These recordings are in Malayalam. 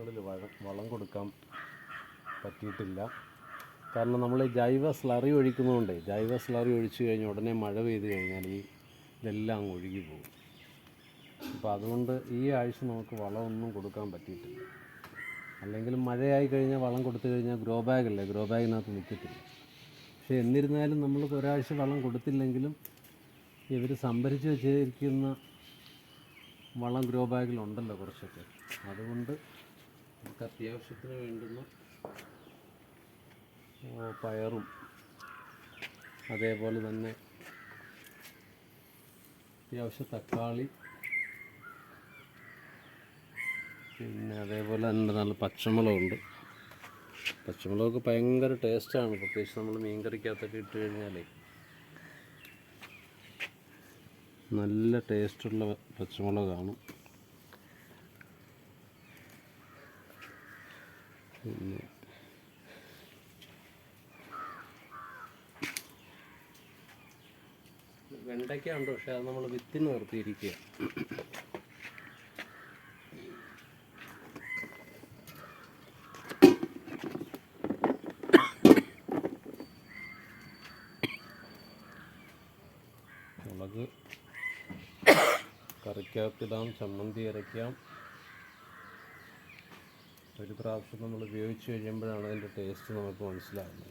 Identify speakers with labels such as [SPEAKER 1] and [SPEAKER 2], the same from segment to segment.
[SPEAKER 1] വളം വളം കൊടുക്കാൻ പറ്റിയിട്ടില്ല. കാരണം നമ്മൾ ജൈവ സ്ലറി ഒഴിക്കുന്നതുകൊണ്ട് ജൈവ സ്ലറി ഒഴിച്ചു കഴിഞ്ഞ ഉടനെ മഴ പെയ്ത് കഴിഞ്ഞാൽ ഈ ഇതെല്ലാം ഒഴുകി പോകും. അപ്പോൾ അതുകൊണ്ട് ഈ ആഴ്ച നമുക്ക് വളമൊന്നും കൊടുക്കാൻ പറ്റിയിട്ടില്ല. അല്ലെങ്കിൽ മഴയായി കഴിഞ്ഞാൽ വളം കൊടുത്തു കഴിഞ്ഞാൽ ഗ്രോ ബാഗല്ലേ ഗ്രോ ബാഗിനകത്ത് നിൽക്കത്തില്ല. പക്ഷേ എന്നിരുന്നാലും നമ്മൾ ഒരാഴ്ച വളം കൊടുത്തില്ലെങ്കിലും ഇവർ സംഭരിച്ച് വെച്ചിരിക്കുന്ന വളം ഗ്രോ ബാഗിലുണ്ടല്ലോ കുറച്ചൊക്കെ. അതുകൊണ്ട് നമുക്ക് അത്യാവശ്യത്തിന് വേണ്ടുന്ന പയറും. അതേപോലെ തന്നെ അത്യാവശ്യം തക്കാളി. പിന്നെ അതേപോലെ തന്നെ നല്ല പച്ചമുളകുണ്ട്. പച്ചമുളകൊക്കെ ഭയങ്കര ടേസ്റ്റാണ്. പ്രത്യേകിച്ച് നമ്മൾ മീൻകറിക്കകത്തൊക്കെ ഇട്ട് കഴിഞ്ഞാലേ നല്ല ടേസ്റ്റുള്ള പച്ചമുളകാണ്. പിന്നെ വെണ്ടയ്ക്ക ഉണ്ട് പക്ഷെ അത് നമ്മൾ വിത്തിന് നിർത്തിയിരിക്കുക മുളക് കറിക്കകത്തിടാം ചമ്മന്തി അരയ്ക്കാം. ഒരു പ്രാവശ്യം നമ്മൾ ഉപയോഗിച്ച് കഴിയുമ്പോഴാണ് അതിന്റെ ടേസ്റ്റ് നമുക്ക് മനസ്സിലാകുന്നത്.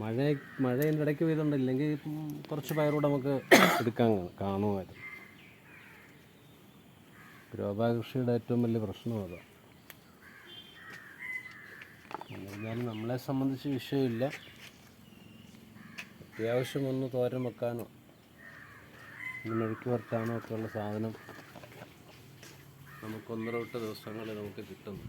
[SPEAKER 1] മഴ മഴേന്റെ ഇടയ്ക്ക് പെയ്തുണ്ട് ഇല്ലെങ്കിൽ കുറച്ച് പയറൂടെ നമുക്ക് എടുക്കാൻ കാണുമായിരുന്നു. ഗ്രോബാ കൃഷിയുടെ ഏറ്റവും വലിയ പ്രശ്നം അതാണ് എന്നാലും നമ്മളെ സംബന്ധിച്ച് വിഷയമില്ല. അത്യാവശ്യം ഒന്ന് തോരൻ വെക്കാനോ മെഴുക്കി മെഴുക്ക് ഒക്കെയുള്ള സാധനം നമുക്ക് ഒന്നര ദിവസങ്ങളിൽ നമുക്ക് കിട്ടുന്നു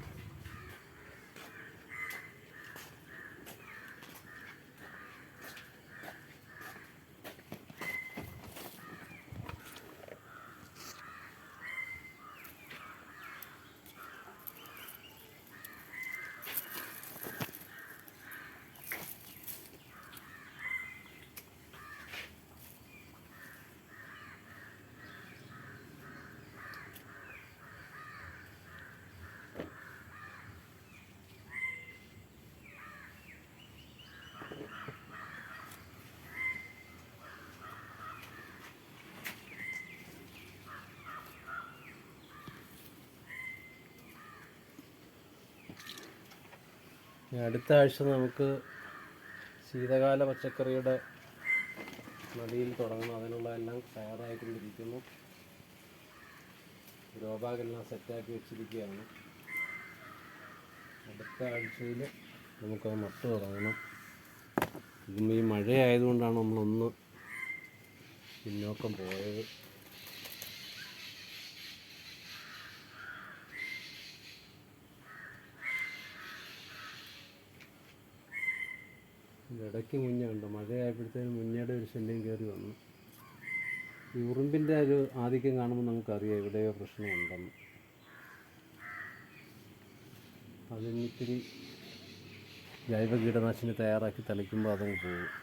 [SPEAKER 1] അടുത്ത ആഴ്ച നമുക്ക് ശീതകാല പച്ചക്കറിയുടെ നടിയിൽ തുടങ്ങണം. അതിനുള്ള എല്ലാം തയ്യാറായിക്കൊണ്ടിരിക്കുന്നു. ഗ്രോബാഗെല്ലാം സെറ്റാക്കി വെച്ചിരിക്കുകയാണ്. അടുത്ത ആഴ്ചയിൽ നമുക്കത് നട്ടു തുടങ്ങണം. ഇതും ഈ മഴയായതുകൊണ്ടാണ് നമ്മളൊന്ന് പിന്നോക്കം പോയത്. ഇടയ്ക്ക് മുഞ്ഞുണ്ട് മഴയായപ്പോഴത്തേനും മുന്നേടെ ഒരു ശല്യം കയറി വന്നു. ഈ ഉറുമ്പിന്റെ ഒരു ആധിക്യം കാണുമ്പോൾ നമുക്കറിയാം എവിടെയോ പ്രശ്നമുണ്ടെന്ന്. അതിനിത്തിരി ജൈവ കീടനാശിനി തയ്യാറാക്കി തളിക്കുമ്പോൾ അതങ്ങ് പോകും.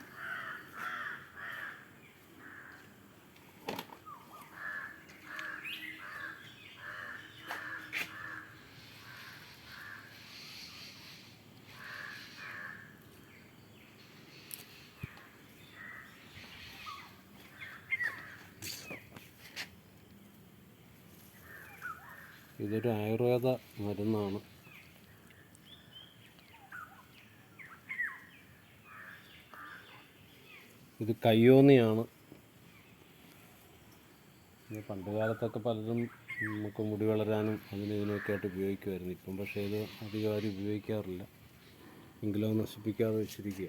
[SPEAKER 1] ഇതൊരു ആയുർവേദ മരുന്നാണ്. ഇത് കയ്യോന്നിയാണ്. ഇത് പണ്ട് കാലത്തൊക്കെ പലരും നമുക്ക് മുടി വളരാനും അതിനും ഇതിനൊക്കെ ആയിട്ട് ഉപയോഗിക്കുമായിരുന്നു. ഇപ്പം പക്ഷേ ഇത് അധികം ആരും ഉപയോഗിക്കാറില്ല. എങ്കിലും നശിപ്പിക്കാതെ വെച്ചിരിക്കുക